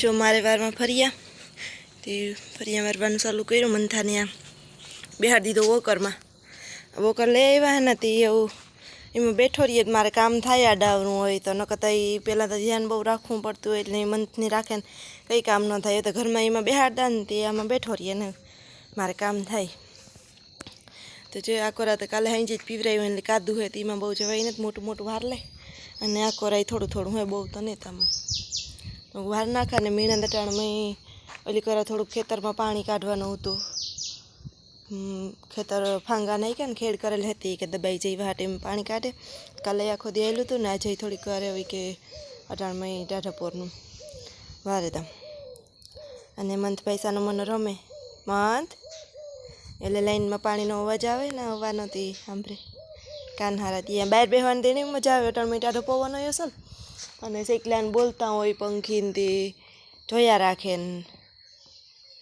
જો મારે વારમાં ફર્યા, તે ફરિયા મારવાનું ચાલુ કર્યું મંથાને આ બિહાર દીધો વોકરમાં. વોકર લઈ આવ્યા ને તે એવું, એમાં બેઠો રહીએ મારે કામ થાય આડાવનું હોય તો ન કતા એ પહેલાં તો ધ્યાન બહુ રાખવું પડતું હોય એટલે એ મંથની રાખે ને કંઈ કામ ન થાય. તો ઘરમાં એમાં બેહાડતા ને તે આમાં બેઠો રહીએ ને મારે કામ થાય. તો જો આકોરા તો કાલે હાઈ જ પીવરાયું એટલે કાદું હોય તો એમાં બહુ જવાય નથી, મોટું મોટું વાર લે. અને આખો રાય થોડું થોડું હોય બહુ તો નહીં તમે વાર નાખે ને મીણા દટાણમાં ઓલી કરે થોડુંક ખેતરમાં પાણી કાઢવાનું હતું. ખેતર ફાંગા નાખ્યા ને ખેડ કરેલ હતી કે દબાઈ જઈ વાટ પાણી કાઢે. કાલે આખો દેલું હતું ને આજે થોડીક વાર હોય કે અટાણમાં ટાઢાપોરનું વારે તમ અને મંથ પૈસાનો મને રમે. મંથ? એટલે લાઈનમાં પાણીનો અવાજ આવે ને અવાજ નથી સાંભળે. કાન હારા ત્યાં બહાર બેહવાની તેની મજા આવે. અટાણ મેં ટાઢો પવન હોય અસલ અને શેકલાને બોલતા હોય પંખીને તે જોયા રાખે ને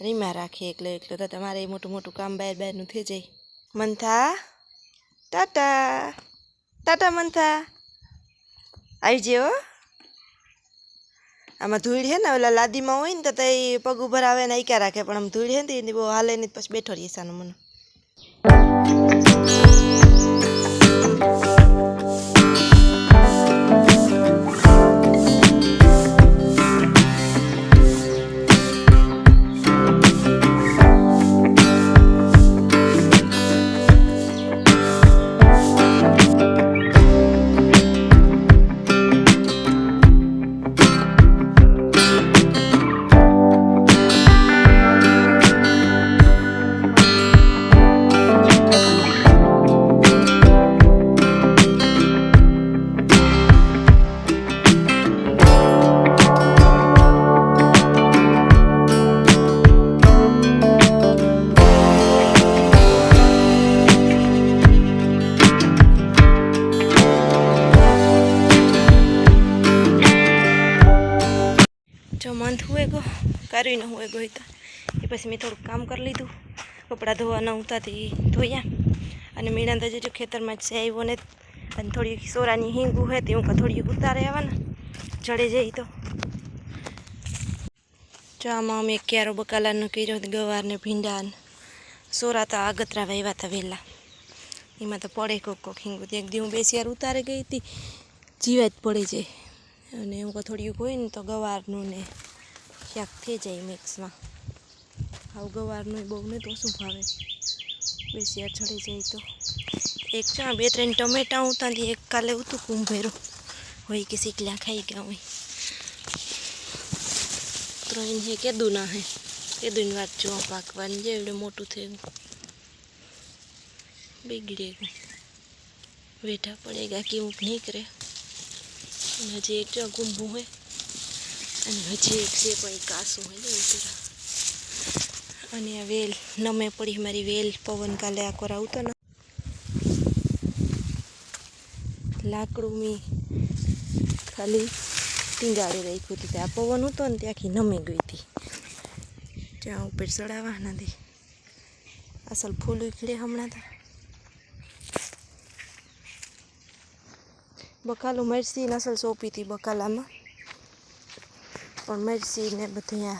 રીમા રાખે એટલે એટલે તો તમારે મોટું મોટું કામ બહાર બહારનું થઈ જાય. મંથા? ટાટા. ટાટા મંથા. આવી જેવો આમાં ધૂળ છે ને, ઓલા લાદીમાં હોય ને તો તે પગ ઉભર આવે ને આઈકા રાખે, પણ આમ ધૂળ છે ને તે બહુ હાલે નહીં પછી બેઠો રહીએ સાનું મને. કારવીને ન હોય તો. એ પછી મેં થોડુંક કામ કરી લીધું. કપડાં ધોવાના ઉતાથી ધોયા. અને મીણા દાજે જો ખેતરમાં છે, આવ્યો ને. અને થોડી સોરાની હિંગું હોય તે હું થોડી ઉતારે આવવાના જડે જઈ તો. જો આમાં અમે ક્યારો બકાલાનો કર્યો ગવારને ભીંડા સોરા તો આગતરા વહેવા હતા વહેલા એમાં તો પડે કોક કોક હિંગું. એક દી હું બે શિયાર ઉતારે ગઈ હતી. જીવા જ પડે છે અને કાંઈ થોડીક હોય ને તો ગવારનું ને શાક થઈ જાય મિક્સમાં આવું ગવારનું બહુ ને તો શું ભાવે? બે શિયાર ચડી જાય તો. એક ચા બે ત્રણ ટમેટા ઉતાથી એક કાલે ઉતું કુંભેરો હોય કે શીકલા ખાઈ ગયા હોય. ત્રણ હે કેદું ના હે. કેદું વાત જો પાકવાની જે એવડે મોટું થયું. બગડે ગયું. વેઠા પડેગા કેવું નહીં કરે. અને હજી એક જો ગુંબું હોય. અને હજી એક છે પણ ઈ કાસું હોય અને આ વેલ, નમે પડી મારી વેલ, પવન કાલે આ કોર આવતો ને લાકડું મી ખાલી ટીંગાડી રાખ્યું હતું. આ પવન હતો ને ત્યાંથી નમી ગઈ હતી. ત્યાં ઉપર ચડાવવા નથી અસલ ફૂલ ઉખડે હમણાં તો. બકાલું મરસી નસલ સોંપી હતી બકાલામાં. પણ મરસી ને બધું આ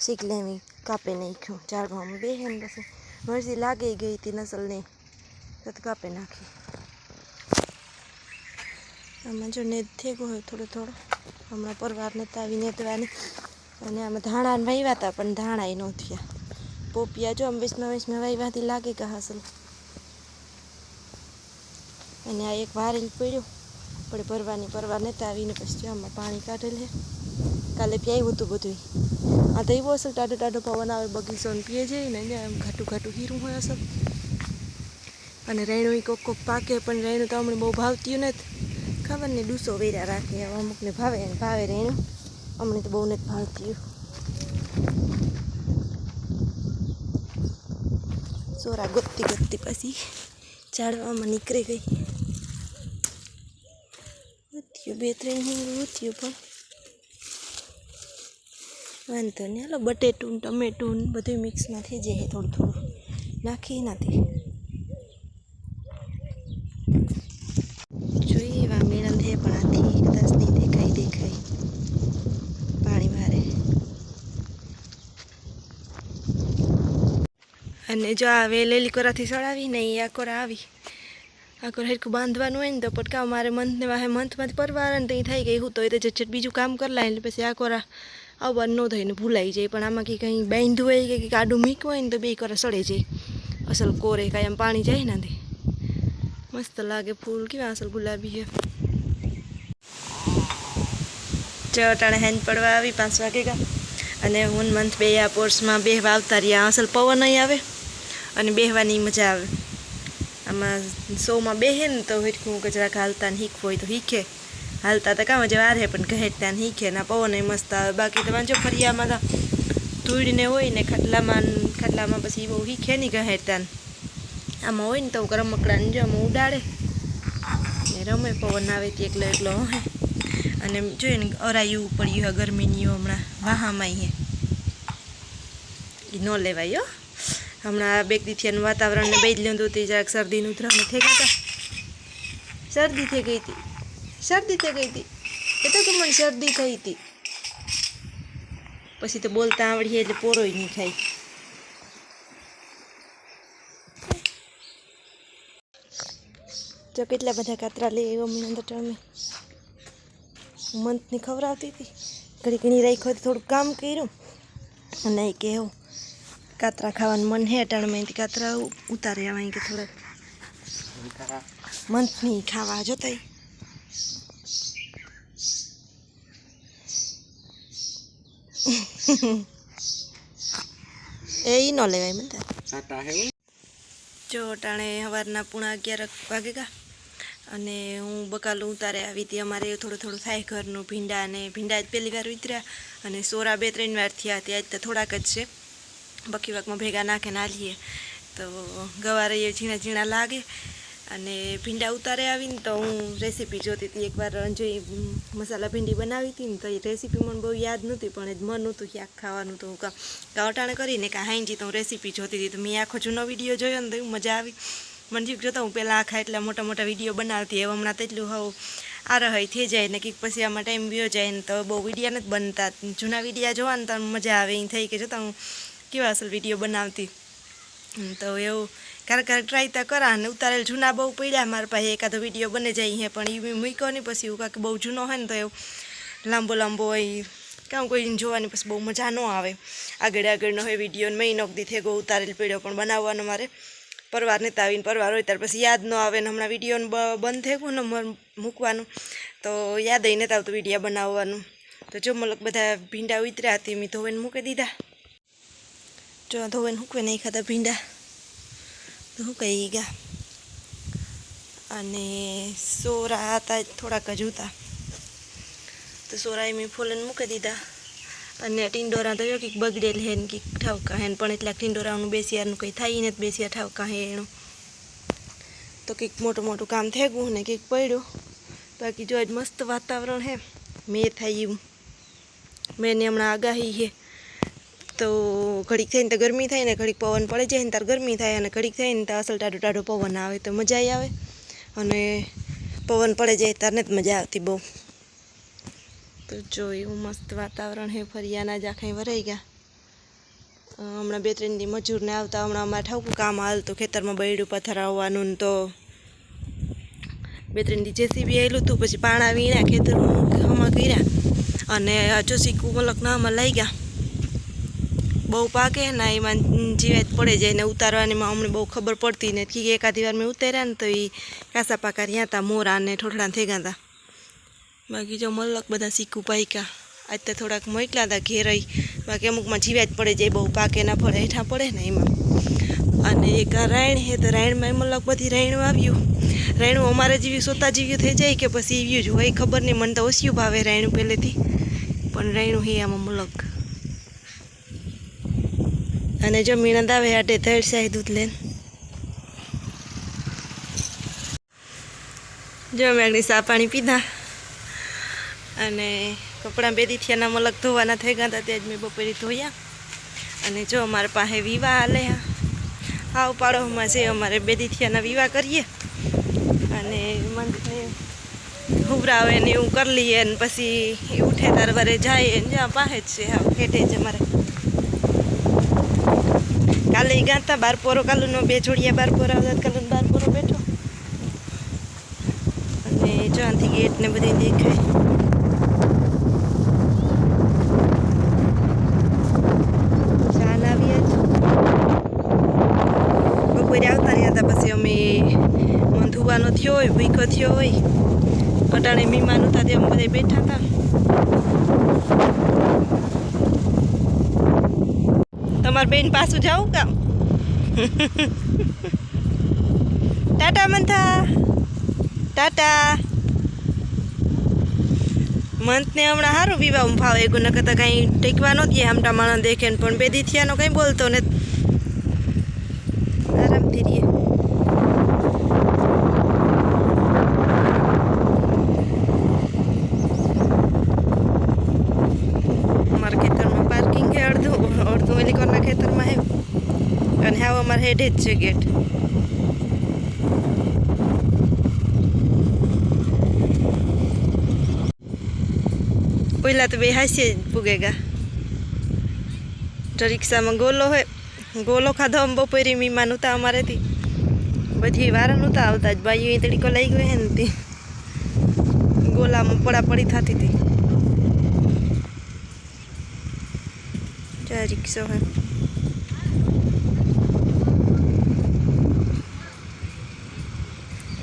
શીખ લેવી, કાપે નાખ્યું ઝાડવામાં બે ને પછી મરસી લાગી ગઈ હતી નસલને તો કાપે નાખી. આમાં જો નેદ થેગો હોય થોડો થોડો. હમણાં પરવાર પરવારને તાવી નેતવાની અને આમાં ધાણા વાવ્યા હતા પણ ધાણા ન થયા. પોપિયા જો આમ વીસમાં વીસમાં વાવ્યાથી લાગે કે હાસલ. અને આ એક વારેલ પડ્યો. પણ ભરવાની પરવાર નતા આવીને પછી આમાં પાણી કાઢેલ છે કાલે પીવું હતું બધું આ તો એવો અસલ ટાઢો ટાઢો પવન આવે બગીચો ને પીએ જાય ને આમ ઘાટું ઘાટું હીરું હોય અસર અને રેણું એ કોક કોક પાકે, પણ રેણું તો હમણાં બહુ ભાવતી નથી. ખબર નહીં, ડૂસો વેરા રાખે અમુકને ભાવે ભાવે રેણું અમને તો બહુ નથી ભાવતી. સોરા ગોતતી ગોતતી પછી ઝાડવામાં નીકળી ગઈ. ઉથ્યું બે ત્રણ ઉથ્યું પણ. વાંધો નહીં. હાલો, બટેટું ટમેટું બધું મિક્સમાં થઈ જાય થોડું થોડું નાખી નથી જોઈએ એવા મેળા છે, પણ આથી કદાચ નહીં દેખાય દેખાય. પાણી મારે અને જો આવે લેલી કોરાથી સળાવી ને એ આકોરા આવી. આકોર હરખું બાંધવાનું હોય ને તો પટકાવ મારે મંથને વાહે મંથમાંથી પરવાર ને તો એ થઈ ગઈ. હું તો એ તો જટ બીજું કામ કરલા લાય એટલે પછી આકોરા કોરા નો થઈને ભૂલાઈ જાય, પણ આમાં કે કંઈ બાંધ્યું હોય કે આડું મીકવું હોય ને તો બે કરે સડે જાય અસલ કોરે કાંઈ આમ પાણી જાય ને તે મસ્ત લાગે ફૂલ, કેવા અસલ ગુલાબી છે. ચટાણે હેન્ડ પડવા આવી પાંચ વાગે ગા. અને વન મંથ બે આ પોર્સમાં બેહવા આવતા રહ્યા. અસલ પવન અહીં આવે અને બેહવાની મજા આવે. આમાં શોમાં બેહે ને તો હિટકું કચરા ઘાલતા ને શીખવું હોય તો શીખે. હાલતા તો કામ જ વાર હે પણ કહે ત્યાં શીખે ના પવન મસ્ત આવે. બાકી તમારે જો ફરિયામાં તો ધૂળને હોય ને ખાટલામાં ખાટલામાં પછી બહુ શીખે નહીં કહે ત્યાં. આમાં હોય ને તો રમકડાને જો આમાં ઉડાડે. ને રમે પવન આવે તે એકલો એકલો, હે. અને જોઈએ ને અરાયું પડ્યું હે ગરમીની હમણાં, વાહામાં હે. એ ન લેવાય, હો. હમણાં બે દીથી એનું વાતાવરણને બેજ લીધું હતી જરાક શરદીનું ઉધરાને થઈ ગયા હતા શરદી થઈ ગઈ હતી. શરદી થઈ ગઈ હતી. એટલે તો કે મને શરદી થઈ હતી. પછી તો બોલતા આવડીએ એટલે પોરોય નહીં થાય. જો કેટલા બધા કાતરા લઈ આવ્યો મને અંદર ટર્મે મંથની ખબર આવતી હતી. ઘડી ઘણી રાખ્યો તો થોડુંક કામ કર્યું. અને એ કહેવું કાતરા ખાવાનું મન હે ટાણમાં કાતરા ઉતારે આવા કે થોડાક. મંથની ખાવા જોતા એ ઈ ન લેવાય મને તાર. જો ટાણે સવારના પૂણા અગિયાર વાગે ગા અને હું બકાલું ઉતારે આવી હતી. અમારે થોડું થોડું થાય ઘરનું ભીંડા અને ભીંડા જ પહેલી વાર ઉતર્યા અને સોરા બે ત્રણ વાર થયા ત્યાં જ તો થોડાક જ છે. બકી વાકમાં ભેગા નાખે નાલીએ તો ગવારે ઝીણા ઝીણા લાગે. અને ભીંડા ઉતારે આવીને તો હું રેસીપી જોતી હતી. એકવાર અંજોઈ મસાલા ભીંડી બનાવી હતી ને તો એ રેસીપી મને બહુ યાદ નહોતી, પણ મન નહોતું ક્યાંક ખાવાનું તો હું કાં કાવટાણે કરીને કાં હાઈજી તો હું રેસીપી જોતી હતી. તો મેં આખો જૂનો વીડિયો જોયો ને તો મજા આવી. મને જીવ જોતા હું પહેલાં આખા એટલા મોટા મોટા વીડિયો બનાવતી હવે હમણાં તેટલું હોઉં આ રહી થઈ જાય ને કંઈક પછી આમાં ટાઈમ વ્યો જાય ને તો બહુ વિડીયા નથી બનતા. જૂના વિડીયા જોવા ને તો મજા આવે એ થઈ કે જોતા હું કેવા અસલ વીડિયો બનાવતી. તો એવું ક્યારેક ક્યારેક ટ્રાય તો કરા અને ઉતારેલ જૂના બહુ પડ્યા, મારા પાસે એકાદો વીડિયો બને જાય હે, પણ એ મૂક્યો નહીં, પછી એવું કાંઈક બહુ જૂનો હોય ને તો એવું લાંબો લાંબો હોય કામ કોઈ જોવાની પછી બહુ મજા ન આવે. આગળ આગળનો હોય વીડિયો મહિનો નોકદી ગયો, ઉતારેલ પડ્યો પણ બનાવવાનો મારે. પરવાર નેતા આવીને પરવાર હોય, ત્યારે પછી યાદ ન આવે ને હમણાં વિડીયોને બંધ થઈ ગયું ને મૂકવાનું, તો યાદ આવી નતા આવતું વીડિયો બનાવવાનું. તો જો મલક બધા ભીંડા ઉતર્યા હતી મેં ધોઈને મૂકી દીધા. જો ધોઈને મૂકવે નહીં ખાતા ભીંડા. હું કહી ગયા. અને સોરા હતા, થોડાક જ હતા. તો સોરાએ મેં ફૂલને મૂકી દીધા. અને ટીંડોરા તો કંઈક બગડેલ હે ને કંઈક ઠાવકા હે પણ એટલા ટીંડોરાનું બેસિયારનું કંઈ થાય ને બેસિયા ઠાવકા હે એનું. તો કંઈક મોટું મોટું કામ થઈ ગયું ને કંઈક પડ્યું. બાકી જો મસ્ત વાતાવરણ હે, મેં થાય એવું મેં હમણાં આગાહી છે તો ઘડીક થઈને તો ગરમી થાય ને ઘડીક પવન પડે જાય ને ત્યારે ગરમી થાય અને ઘડીક થાય ને ત્યાં અસલ ટાઢો ટાઢો પવન આવે તો મજા આવે. અને પવન પડે જાય ત્યારે જ મજા આવતી બહુ. તો જો એવું મસ્ત વાતાવરણ હે, ફરિયાના જ આખાઈ વરાઈ ગયા. હમણાં બે ત્રણ દી મજૂરને આવતા હમણાં અમારે ઠાકું કામ હાલતું ખેતરમાં બૈડું પથરાવવાનું ને તો બે ત્રણ દી જેસીબી આવેલું હતું પછી પાણા વીણ્યા, ખેતરમાં હમા કર્યા. અને હજુ શીખવું મલક નામાં લઈ ગયા બહુ પાકે ને એમાં જીવાત પડે જાય ને ઉતારવાનીમાં અમને બહુ ખબર પડતી ને કે એકાદી વાર મેં ઉતાર્યા ને તો એ કાસા પાકા રહ્યા હતા મોરા ને ઠોઠડા થઈ ગયા હતા બાકી જો મલક બધા શીખું પાક્યા. આજ તો થોડાક મોકલા હતા ઘેરાઈ બાકી અમુકમાં જીવાત પડે જાય, બહુ પાકે ના પડે, હેઠા પડે ને એમાં. અને એક રાયણ હે તો રાયણમાં મલક બધી રાયણું આવ્યું. રાયણું અમારે જેવી સોતા જેવી થઈ જાય કે પછી એવી જ હોય ખબર નહીં, મને તો ઓછિયું ભાવે રાયણું પહેલેથી. પણ રાયણું હે આમાં મલક. અને જો મીણંદ આવે આટે ધડ શાહી દૂધ લેન જો મેગની સા પાણી પીધા. અને કપડાં બે દીથિયાના મલક ધોવાના થઈ ગયા હતા, ત્યાં જ મેં બપોરે ધોયા. અને જો અમારે પાસે વિવાહ હાલે હા આવ પાડોમાં છે, અમારે બે દીથિયાના વિવાહ કરીએ. અને મને ઉભરાવે ને એવું કરી લઈએ ને પછી ઉઠે, તાર વરે જાય ને જ્યાં પાસે જ છે હા ખેટે જ અમારે. કાલે કાલે ઈ ગાતા બાર પોરો કાલુનો, બે જોડિયા બાર પોરા આવતા કાલુનો બાર પોરો બેઠો. અને જ્યાંથી ગેટ ને બધી દેખાય. જ. બપોરે આવતા રહ્યા હતા. પછી અમે મંધુવાનો થયો હોય ભૂખો થયો હોય. અટાણે મીમાનું હતા તે અમે બેઠા હતા. તમાર બેન પાછું જાવું કામ? ટાટા મંથા ટાટા મંથને હમણાં સારું વિવાહ ભાવ એગું નકર તો કાંઈ ટેકવા નહોતી આમટા માણસ દેખે પણ, બે દી થયાનો કંઈ બોલતો ને આરામથી રહીએ અમારા ખેતરમાં પાર્કિંગ છે અડધું અડધું ઓલી કોરના ખેતરમાં હે હેઠે જ છે ગેટ. પહેલાં તો બે હાસીએ જ પૂગેગા તો રિક્ષામાં ગોલો હોય, ગોલો ખાધો આમ બપોરે મીમાં ઉતા અમારેથી બધી વારા નહોતા આવતા જ બાઈઓ તડીકો લઈ ગયો હે તે. ગોલામાં પડાપડી થતી હતી. રિક્ષા હોય.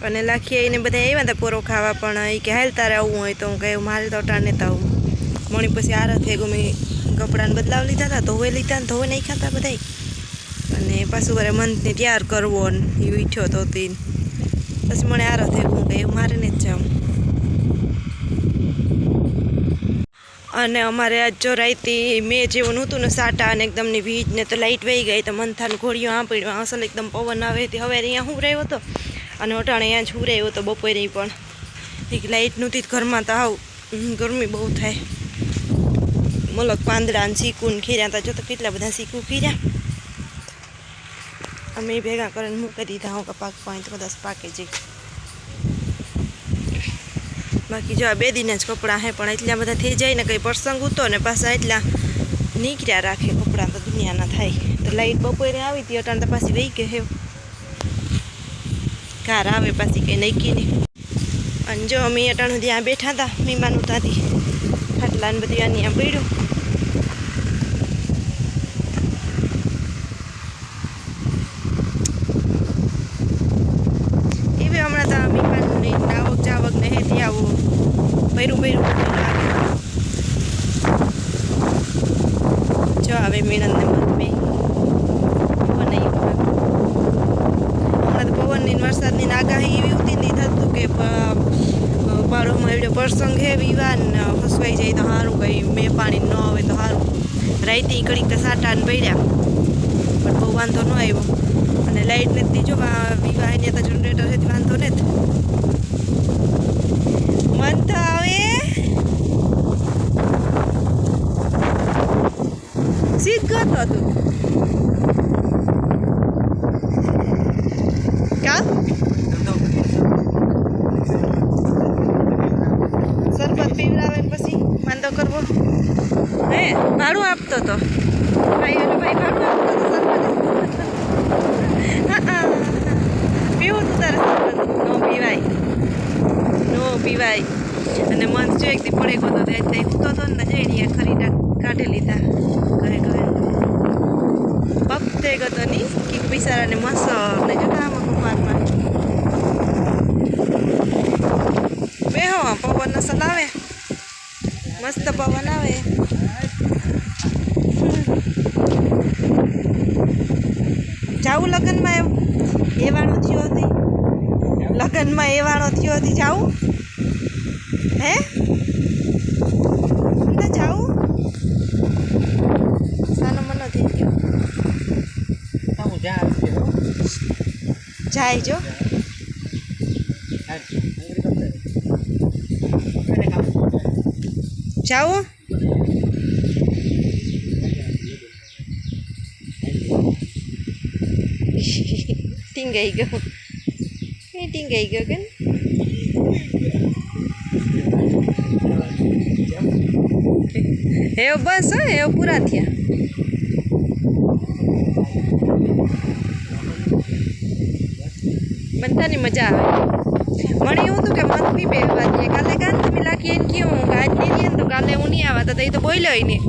અને લાખી એને બધા આવ્યા હતા પોરો ખાવા, પણ એ કે હાલ તારે આવવું હોય તો હું કહેવું મારે તો અટાણે તો આવું મણી પછી આર થઈ ગયું મેં કપડાને બદલાવ લીધા હતા, ધોવે લીધા ને ધોવે નહીં ખાતા બધાય. અને પાછું મારે મંથને તૈયાર કરવો ને એ વીઠ્યો તો તીન પછી મને આરો થઈ ગયું કે મારે ને જ જાઉં. અને અમારે આજ જો રાઈતી મેં જેવું નહોતું ને સાટા અને એકદમની વીજ ને તો લાઇટ વહી ગઈ, તો મંથાનું ઘોડીઓ આ પડ્યો અસલ એકદમ પવન આવે તે. હવે અહીંયા હું રહ્યો હતો અને અટાણે અહીંયા જ એવો તો બપોરે પણ. એક લાઇટ નહોતી ઘરમાં તો આવ ગરમી બહુ થાય. મલક પાંદડા ને શીકું ખીર્યા હતા જો તો કેટલા બધા શીકું ખીર્યા. અમે ભેગા કરીને મૂકી દીધા હું પાક પાણી તો કદાચ પાકે જઈ બાકી જો આ બે દિન જ કપડાં હે, પણ એટલા બધા થઈ જાય ને કંઈ પ્રસંગ ઉતો ને પાછા એટલા નીકળ્યા રાખે, કપડાં તો દુનિયાના થાય. તો લાઈટ બપોરે આવી હતી, અટાણ તો પાછી વહી ગઈ હે. કાર આવે પાછી કંઈ નક્કી નહીં. અને જો અમે અટાણું ત્યાં બેઠા હતા મહેમાન ઉતાથી ખાટલા ને બધું આની પડ્યું એવી હમણાં તો મહેમાન ને આવક જાવક ને હે ત્યાં આવું ભૈરું ભૈરું બધું લાગે જો આવે મીણન ને મત બે પવન આવ્યો હમણાં તો પવનની ને વરસાદની ને આગાહી એવી હતી ને થતું કે બાળોમાં એવડો પ્રસંગ હે વિવાહ ને ફસવાઈ જાય તો સારું કંઈ મેં પાણી ન આવે તો સારું રાઈતી કડીક તો સાટા ને પડ્યા પણ બહુ વાંધો ન આવ્યો. અને લાઇટ નથી દીજો વિવાહ ને તો જનરેટર છે વાંધો ને મન તો આવે સીધ ગતું તું કા સરબત પીવડાવે ને પછી માંદો કરવો હે ભાડું આપતો તો ભાઈ ઓલો ભાઈ ભાડું આપતો તો સરબત પીવું તું તારે સરબત નો પીવાય નો પીવાય અને મન જો એક દી પડે ગયો તો ત્યાં ઉતો જઈને ખરીદા કાઢી લીધા. ઘરે ઘરે. પગતે ગયો ની કે બિચારાને મસ્ત ને જતા કુમારમાં બેહો પવન આવે મસ્ત પવન આવે. જાવું લગ્નમાં એવાણો થયો હતી લગ્નમાં એવાણો થયો હતી જાવું હે ના જાવું સાનો મનો થઈ ગયો જાય જો. જાઓ. ટીંગાઈ ગયો. એ ટીંગાઈ ગયો કે હેવ બસ હેવ પૂરા થયા. બધાની મજા આવે. મને એવું હતું કે મત નહીં બેહવા દે કાલે કાન તમે લાખી એને કહ્યું કે આજ નહીં રહીએ ને તો કાલે હું નહીં આવવા તો એ તો બોલ્યો ય નહીં.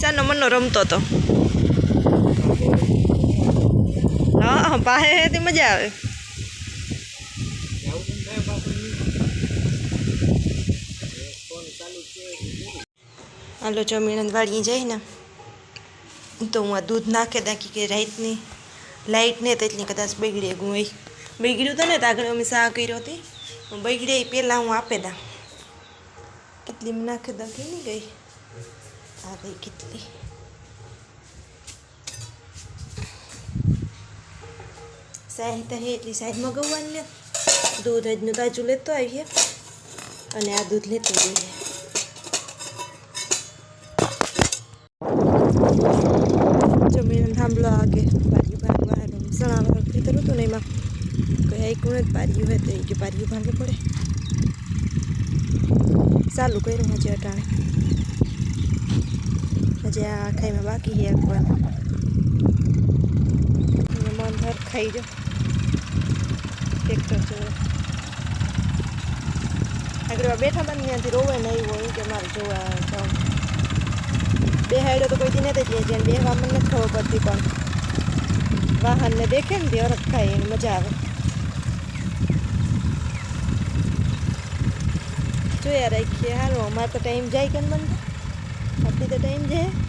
સાનો મનનો રમતો હતો હા પાસે તે મજા આવે. હાલો જમીન વાળી જઈને, તો હું આ દૂધ નાખે, નાખી કે રાઈતની. લાઇટ ને તેટલી કદાચ બગડે ગું હોય બગડ્યું હતું ને તો આગળ અમે સા કર્યો હતી બગડે પહેલાં હું આપે દા. કેટલી નાખી દઉં કે નહીં ગઈ? આ રહી કેટલી? સાહેબ તો હે એટલી સાહેબ મગવવાની દૂધ હજનું તાજું લેતો આવીએ. અને આ દૂધ લેતો જઈએ. જમીન થાંભલો આગે. બાજુ સણા ખેતર હતું ને એમાં. કયા એક જ પાર્યું હોય તો એ જો પાર્યું ભાગે પડે. ચાલુ કર્યું હજી અટાણે. હજી આ ખાઈમાં બાકી છે આપવાનું મન ધર ખાઈ જો. ટ્રેક્ટર જોવે. આગળ બેઠા બંધ ત્યાંથી રોવે નહીં હોય કે મારે જોવા જાઉં બે હાઈડો તો કોઈ દી નથી જેને બે મને નથી ખબર પડતી પણ. વાહનને દેખે ને તે અરખ ખાય, એને મજા આવે. જોયા રાખીએ હાલો, અમારે તો ટાઈમ જાય કેમ બંધ? આપણી તો ટાઈમ જાય.